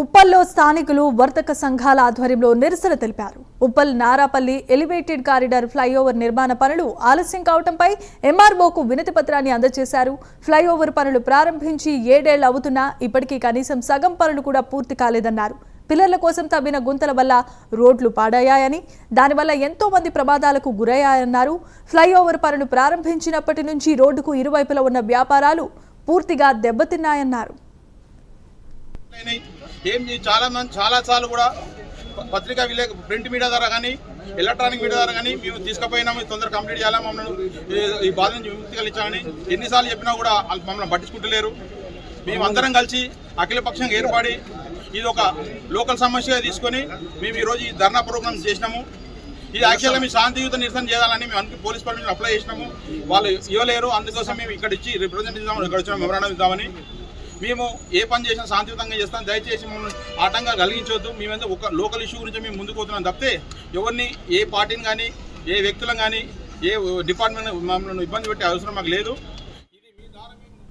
ఉప్పల్లో స్థానికులు వర్తక సంఘాల ఆధ్వర్యంలో నిరసన తెలిపారు. Uppal Narapalli elevated corridor flyover నిర్మాణ పనులు ఆలస్యం కావడంపై ఎంఆర్ఓకు వినతి పత్రాన్ని అందజేశారు. ఫ్లైఓవర్ పనులు ప్రారంభించి ఏడేళ్ళు అవుతున్నా ఇప్పటికీ కనీసం సగం పనులు కూడా పూర్తి కాలేదన్నారు. పిల్లర్ల కోసం తవ్విన గుంతల వల్ల రోడ్లు పాడయ్యాయని దానివల్ల ఎంతో మంది ప్రమాదాలకు గురయ్యాయన్నారు. ఫ్లైఓవర్ పనులు ప్రారంభించినప్పటి నుంచి రోడ్డుకు ఇరువైపులా ఉన్న వ్యాపారాలు పూర్తిగా దెబ్బతిన్నాయన్నారు. ఏం చే- చాలా మంది సార్లు కూడా పత్రికా విలేక ప్రింట్ మీడియా ద్వారా కానీ ఎలక్ట్రానిక్ మీడియా ద్వారా కానీ మేము తీసుకుపోయినాము తొందరగా కంప్లీట్ చేయాలా మమ్మల్ని ఈ- బాధ నుంచి విముక్తి కలిగించాలని ఎన్నిసార్లు చెప్పినా కూడా వాళ్ళు మమ్మల్ని పట్టించుకుంటలేరు. మేము అందరం కలిసి అఖిలపక్షంగా ఏర్పడి ఇది ఒక లోకల్ సమస్యగా తీసుకొని మేము ఈరోజు ఈ ధర్నా ప్రోగ్రామ్ చేసినాము. ఇది యాక్చువల్గా మేము శాంతియుత నిరసన చేయాలని మేము అన్ని పోలీస్ పర్మిషన్ అప్లై చేసినాము. వాళ్ళు ఇవ్వలేరు. అందుకోసం మేము ఇక్కడ ఇచ్చి రిప్రజెంట్ ఇద్దామని ఇక్కడ వచ్చిన మెమరాండం ఇద్దామని మేము ఏ పని చేసినా శాంతియుతంగా చేస్తాం. దయచేసి మమ్మల్ని ఆటంగా కలిగించవద్దు మేమైతే ఒక లోకల్ ఇష్యూ గురించి మేము ముందుకు పోతున్నాం తప్పితే ఎవరిని ఏ పార్టీని కానీ ఏ వ్యక్తులను కానీ ఏ డిపార్ట్మెంట్ మమ్మల్ని ఇబ్బంది పెట్టే అవసరం మాకు లేదు.